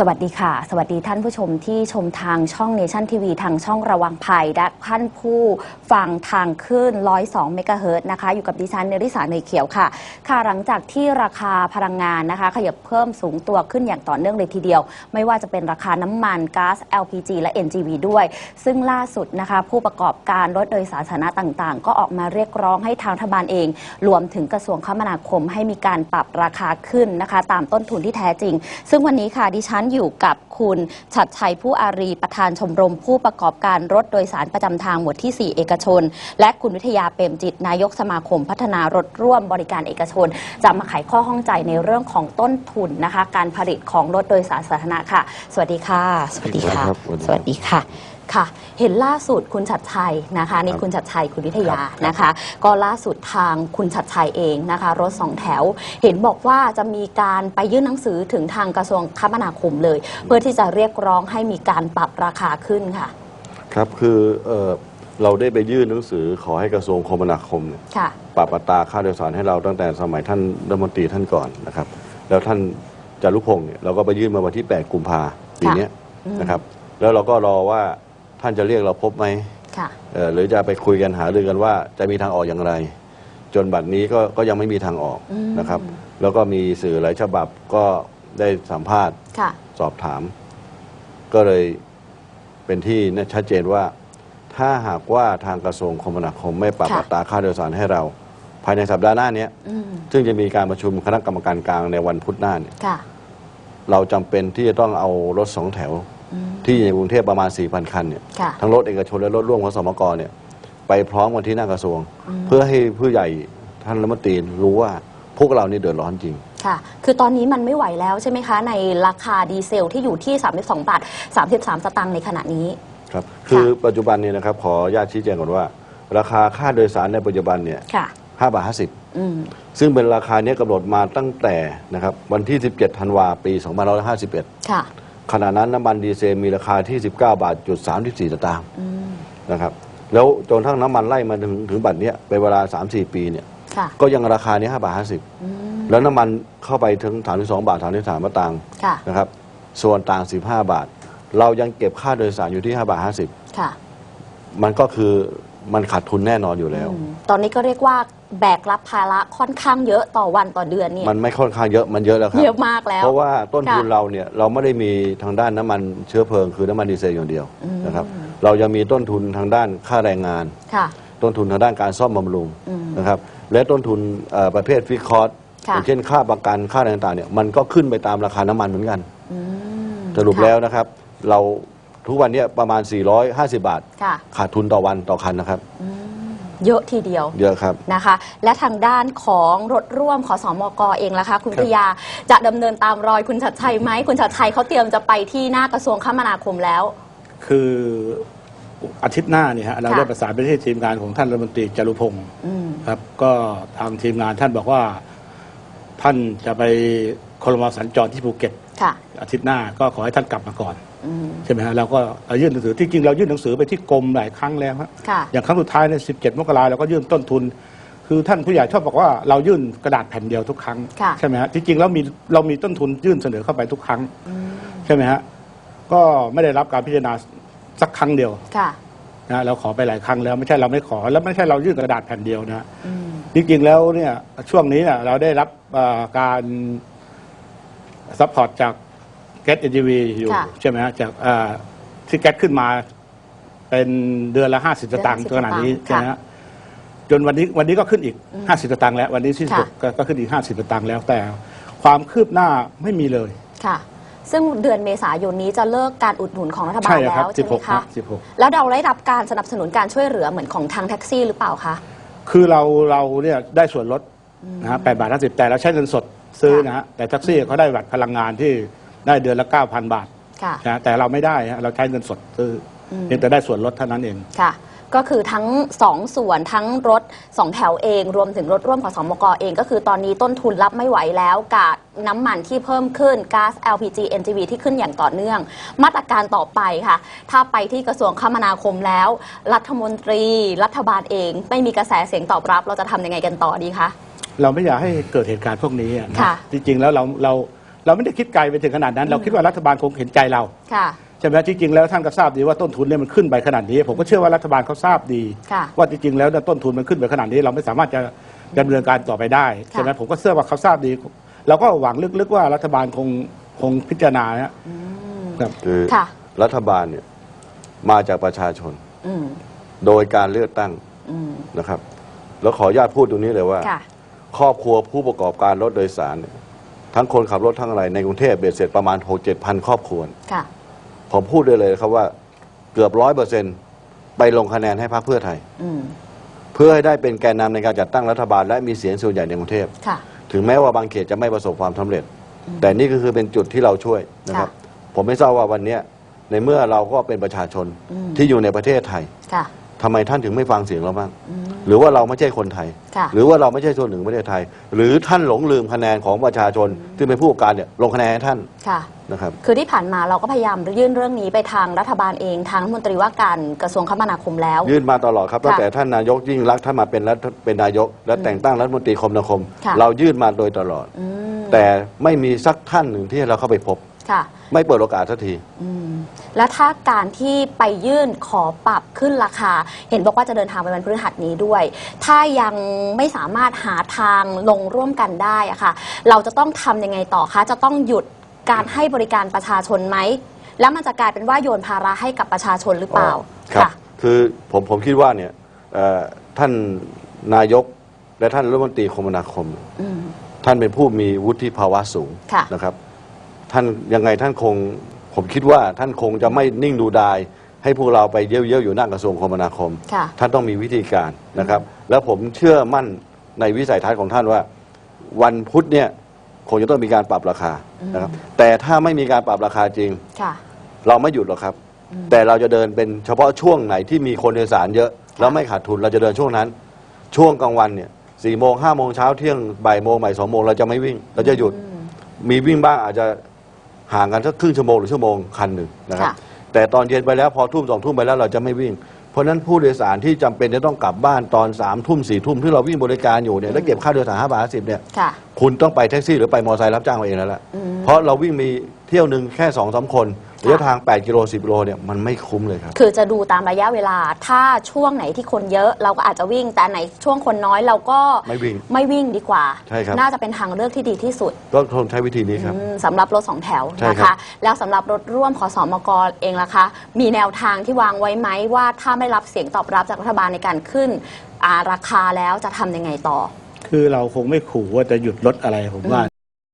สวัสดีค่ะ สวัสดีท่านผู้ชมที่ชมทางช่องเนชั่นทีวีทางช่องระวังภัยและท่านผู้ฟังทางคลื่น102 เมกะเฮิรตนะคะ อยู่กับดิฉันเนริสาเนยเขียวค่ะ ค่ะหลังจากที่ราคาพลังงานนะคะ ขยับเพิ่มสูงตัวขึ้นอย่างต่อเนื่องเลยทีเดียว ไม่ว่าจะเป็นราคาน้ำมันก๊าซ LPG และ NGV ด้วย ซึ่งล่าสุดนะคะ ผู้ประกอบการรถโดยสารสาธารณะต่างๆ ก็ออกมาเรียกร้องให้ทางรัฐบาลเอง รวมถึงกระทรวงคมนาคมให้มีการปรับราคาขึ้นนะคะ ตามต้นทุนที่แท้จริง ซึ่งวันนี้ค่ะดิฉันอยู่กับคุณชัดชัยผู้อารีประธานชมรมผู้ประกอบการรถโดยสารประจำทางหมวดที่ 4 เอกชน และคุณวิทยาเปรมจิตนายกสมาคมพัฒนารถร่วมบริการเอกชน จะมาไขข้อข้องใจในเรื่องของต้นทุนนะคะ การผลิตของรถโดยสารสาธารณะค่ะ สวัสดีค่ะ สวัสดีค่ะครับสวัสดีครับสวัสดีค่ะ ค่ะ เห็นล่าสุดคุณชัดชัยนะคะ นี่ครับคุณชัดชัยคุณวิทยาครับนะคะ ก็ล่าสุดทางคุณชัดชัยเองนะคะ รถสองแถว เห็นบอกว่าจะมีการไปยื่นหนังสือถึงทางกระทรวงคมนาคมเลย เพื่อที่จะเรียกร้องให้มีการปรับราคาขึ้นค่ะ ครับคือเอ่อเราได้ไปยื่นหนังสือขอให้กระทรวงคมนาคมเนี่ยค่ะปรับอัตราค่าโดยสารให้เราตั้งแต่สมัยท่านรัฐมนตรีท่านก่อนนะครับ แล้วท่านจารุพงศ์เนี่ยเราก็ไปยื่นมาวันที่ 8 กุมภาปีเนี้ยอืมนะครับ แล้วเราก็รอว่า ท่านจะเรียกเราพบไหมค่ะเอ่อหรือจะไปคุยกันหารือกันว่าจะมีทางออกอย่างไร จนบัดนี้ก็ก็ยังไม่มีทางออกอืมนะครับ แล้วก็มีสื่อหลายฉบับก็ได้สัมภาษณ์ค่ะสอบถาม ก็เลยเป็นที่แน่ชัดเจนว่า ถ้าหากว่าทางกระทรวงคมนาคมไม่ปรับค่ะอัตราค่าโดยสารให้เรา ภายในสัปดาห์หน้าเนี้ยอืมซึ่งจะมีการประชุมคณะกรรมการกลางในวันพุธหน้าเนี่ยค่ะเราจำเป็นที่จะต้องเอารถสองแถว อืมที่ในกรุงเทพประมาณ 4,000 คันเนี่ยค่ะ ทั้งรถเอกชนและรถร่วมของสมกเนี่ยไปพร้อมกันที่หน้ากระทรวงอืมเพื่อให้ผู้ใหญ่ท่านรัฐมนตรีรู้ว่าพวกเรานี่เดือดร้อนจริง ค่ะ คือตอนนี้มันไม่ไหวแล้วใช่ไหมคะ ในราคาดีเซลที่อยู่ที่ 32 บาท 33 สตางค์ในขณะนี้ ครับ คือปัจจุบันนี้นะครับขออนุญาตชี้แจงก่อนว่า ราคาค่าโดยสารในปัจจุบันเนี่ยค่ะ5บาท50อืม ซึ่งเป็นราคาเนี้ยกำหนดมาตั้งแต่นะครับวันที่ 17 ธันวาปี 2551 ค่ะ ขณะนั้นน้ำมันดีเซลมีราคาที่ 19 บาทจุด34สตางค์อืม นะครับ แล้วจนทั้งน้ำมันไล่มาถึงถึงบัดเนี้ยเป็นเวลา 3-4 ปีเนี่ย ค่ะก็ยังราคานี้5บาทอืม50แล้วน้ำมันเข้าไปถึง 32 บาท 33สตางค์ค่ะ นะครับ ส่วนต่าง 15 บาท เรายังเก็บค่าโดยสารอยู่ที่ 5 บาทค่ะ50มันก็คือ มันขาดทุนแน่นอนอยู่แล้วอืมตอนนี้ก็เรียกว่าแบกรับภาระค่อนข้างเยอะต่อวันต่อเดือนเนี่ยมันไม่ค่อนข้างเยอะมันเยอะแล้วครับเยอะมากแล้ว เพราะว่าต้นทุนค่ะเราเนี่ยเราไม่ได้มีทางด้านน้ำมันเชื้อเพลิงคือน้ำมันดีเซลอย่างเดียวอืมนะครับ เรายังมีต้นทุนทางด้านค่าแรงงานค่ะต้นทุนทางด้านการซ่อมบำรุงอืมนะครับและต้นทุนเอ่อประเภทฟิกคอร์สค่ะอย่างเช่นค่าประกันค่าอะไรต่างๆเนี่ยมันก็ขึ้นไปตามราคาน้ำมันเหมือนกันอืมสรุปค่ะแล้วนะครับ เรา ทุกวันเนี้ประมาณ 450 บาท ค่ะ ขาดทุนต่อวันต่อคันนะครับอืมเยอะทีเดียวเยอะครับ นะคะ และทางด้านของรถร่วมขอสอมกเองล่ะคะ คุณครับพิยาจะดำเนินตามรอยคุณชัดชัยไหมคุณชัดชัยเขาเตรียมจะไปที่หน้ากระทรวงคมนาคมแล้ว คืออาทิตย์หน้าเนี่ยฮะเราค่ะได้ประสานไปที่ทีมงานของท่านรัฐมนตรีจารุพงศ์อืม ครับ ก็ทางทีมงานท่านบอกว่า ท่านจะไปคลมสัญจรที่ภูเก็ต ค่ะ อาทิตย์หน้าก็ขอให้ท่านกลับมาก่อนอืม ใช่ไหมฮะเราก็เรายื่นหนังสือที่จริงเรายื่นหนังสือไปที่กรมหลายครั้งแล้วฮะค่ะอย่างครั้งสุดท้ายใน 17 มกราเราก็ยื่นต้นทุน คือท่านผู้ใหญ่ชอบบอกว่าเรายื่นกระดาษแผ่นเดียวทุกครั้งค่ะใช่ไหมฮะที่จริงแล้วมีเรามีต้นทุนยื่นเสนอเข้าไปทุกครั้งอืมใช่ไหมฮะก็ไม่ได้รับการพิจารณาสักครั้งเดียวค่ะนะเราขอไปหลายครั้งแล้วไม่ใช่เราไม่ขอ แล้วไม่ใช่เรายื่นกระดาษแผ่นเดียวนะอืมจริงๆแล้วเนี่ยช่วงนี้เนี่ยเราได้รับเอ่อการซัพพอร์ตจากแก๊สเอ็นจีวีอยู่ค่ะใช่ไหมฮะจากเอ่อที่แก๊สขึ้นมา เป็นเดือนละห้าสิบสตางค์เดือนละขนาดนี้50ใช่ไหมฮะจนวันนี้วันนี้ก็ขึ้นอีกอืมห้าสิบสตางค์แล้ว วันนี้ที่ค่ะสุดก็ก็ขึ้นอีกห้าสิบสตางค์แล้วแต่ ความคืบหน้าไม่มีเลย ค่ะ ซึ่งเดือนเมษายนนี้จะเลิกการอุดหนุนของรัฐบาลใช่คแล้รับวสิใช่บไหหมกคะสิบหกแล้วเราได้รับการสนับสนุนการช่วยเหลือเหมือนของทางแท็กซี่หรือเปล่าคะ คือเราเราเนี่ยได้ส่วนลดนะฮะแปดบาทห้าสิบแต่เราใช้เงินสดซื้อนะฮะแต่แท็กซี่เขาได้บัตรพลังงานที่ ได้เดือนละเก้าพันบาทค่ะนะฮะแต่เราไม่ได้ฮะเราใช้เงินสดซื้ออม เพียงแต่ได้ส่วนลดเท่านั้นเอง ค่ะ ก็คือทั้งสองส่วนทั้งรถสองแถวเอง รวมถึงรถร่วมของสมกเอง ก็คือตอนนี้ต้นทุนรับไม่ไหวแล้วกับน้ำมันที่เพิ่มขึ้นก๊าซ LPG NGV ที่ขึ้นอย่างต่อเนื่อง มาตรการต่อไปค่ะ ถ้าไปที่กระทรวงคมนาคมแล้ว รัฐมนตรี รัฐบาลเอง ไม่มีกระแสเสียงตอบรับ เราจะทำยังไงกันต่อดีคะ เราไม่อยากให้เกิดเหตุการณ์พวกนี้อะนะค่ะ จริงๆแล้วเราเรา เราไม่ได้คิดไกลไปถึงขนาดนั้น เราคิดว่ารัฐบาลคงเห็นใจเราค่ะใช่ไหมที่จริงแล้วท่านก็ทราบดีว่าต้นทุนเนี่ยมันขึ้นไปขนาดนี้ ผมก็เชื่อว่ารัฐบาลเขาทราบดีค่ะว่าจริงๆแล้วเนี่ยต้นทุนมันขึ้นไปขนาดนี้ เราไม่สามารถจะดำเนินการต่อไปได้ใช่ไหมผมก็เชื่อว่าเขาทราบดีเราก็หวังลึกๆว่ารัฐบาลคงคงพิจารณานะครับคือค่ะรัฐบาลเนี่ยมาจากประชาชนอืมโดยการเลือกตั้งอืมนะครับ แล้วขออนุญาตพูดตรงนี้เลยว่าค่ะครอบครัวผู้ประกอบการรถโดยสารเนี่ย ทั้งคนขับรถทั้งอะไรในกรุงเทพเบ็ดเสร็จประมาณ6 7พันครอบครัวค่ะ ผมพูดได้เลยครับว่าเกือบร้อยเปอร์เซ็นไปลงคะแนนให้พรรคเพื่อไทย อืมเพื่อให้ได้เป็นแกนนำในการจัดตั้งรัฐบาล และมีเสียงส่วนใหญ่ในกรุงเทพ ค่ะ ถึงแม้ว่าบางเขตจะไม่ประสบความสำเร็จ แต่นี่ก็คือเป็นจุดที่เราช่วยนะครับ ผมไม่ทราบว่าวันเนี้ยในเมื่อเราก็เป็นประชาชนอืม ที่อยู่ในประเทศไทย ค่ะ ทำไมท่านถึงไม่ฟังเสียงเราบ้างอืมหรือว่าเราไม่ใช่คนไทย ค่ะ หรือว่าเราไม่ใช่ส่วนหนึ่งของประเทศไทย หรือท่านหลงลืมคะแนนของประชาชนที่เป็นผู้ประกอบการเนี่ยลงคะแนนให้ท่านค่ะ นะครับ คือที่ผ่านมาเราก็พยายามยื่นเรื่องนี้ไปทางรัฐบาลเองทางรัฐมนตรีว่าการกระทรวงคมนาคมแล้ว ยื่นมาตลอดครับค่ะตั้งแต่ท่านนายกยิ่งรักษณ์ท่านมาเป็นรัฐเป็นนายก และแต่งตั้งรัฐมนตรีคมนาคม ค่ะ เรายื่นมาโดยตลอด อืม แต่ไม่มีสักท่านหนึ่งที่เราเข้าไปพบ ค่ะ ไม่เปิดโอกาสสักที อืมแล้วถ้าการที่ไปยื่นขอปรับขึ้นราคา เห็นบอกว่าจะเดินทางไปวันพฤหัสนี้ด้วย ถ้ายังไม่สามารถหาทางลงร่วมกันได้อะค่ะ เราจะต้องทำยังไงต่อคะจะต้องหยุดการให้บริการประชาชนไหม แล้วมันจะกลายเป็นว่าโยนภาระให้กับประชาชนหรือเปล่าครับ คือผมผมคิดว่าเนี่ยเอ่อท่านนายกและท่านรัฐมนตรีคมนาคม อืม ท่านเป็นผู้มีวุฒิภาวะสูงค่ะ นะครับ ท่านยังไงท่านคง ผมคิดว่าท่านคงจะไม่นิ่งดูดาย ให้พวกเราไปเยี่ยวๆอยู่หน้ากระทรวงคมนาคม ค่ะ ท่านต้องมีวิธีการนะครับ แล้วผมเชื่อมั่นในวิสัยทัศน์ของท่านว่า วันพุธเนี่ยคงจะต้องมีการปรับราคานะครับ แต่ถ้าไม่มีการปรับราคาจริง ค่ะ เราไม่หยุดหรอกครับ แต่เราจะเดินเป็นเฉพาะช่วงไหนที่มีคนโดยสารเยอะ แล้วไม่ขาดทุนเราจะเดินช่วงนั้น ช่วงกลางวันเนี่ยสี่โมงห้าโมงเช้าเที่ยงบ่ายโมงบ่ายสองโมงเราจะไม่วิ่ง เราจะหยุดมีวิ่งบ้างอาจจะ ห่างกันสักครึ่งชั่วโมงหรือชั่วโมงคันหนึ่งนะครับค่ะ แต่ตอนเย็นไปแล้วพอทุ่มสองทุ่มไปแล้วเราจะไม่วิ่ง เพราะฉะนั้นผู้โดยสารที่จำเป็นจะต้องกลับบ้านตอนสามทุ่มสี่ทุ่มที่เราวิ่งบริการอยู่เนี่ยแล้วเก็บค่าโดยสารห้าบาทสิบเนี่ยค่ะ คุณต้องไปแท็กซี่หรือไปมอเตอร์ไซค์รับจ้างเอาเองแล้วล่ะอืมเพราะเราวิ่งมีเที่ยวหนึ่งแค่สองสามคน ระยะทาง 8 กิโล 10 กิโลเนี่ยมันไม่คุ้มเลยครับ คือจะดูตามระยะเวลา ถ้าช่วงไหนที่คนเยอะเราก็อาจจะวิ่ง แต่ไหนช่วงคนน้อยเราก็ไม่วิ่งไม่วิ่งดีกว่า ใช่ครับ น่าจะเป็นทางเลือกที่ดีที่สุดก็คงใช้วิธีนี้ครับ อืมสำหรับรถสองแถวใช่นะครัคะ บ แล้วสำหรับรถร่วมขอสอมกเองล่ะคะ มีแนวทางที่วางไว้ไหมว่าถ้าไม่รับเสียงตอบรับจากรัฐบาลในการขึ้นอ่าราคาแล้วจะทำยังไงต่อ คือเราคงไม่ขู่ว่าจะหยุดรถอะไรผมว่า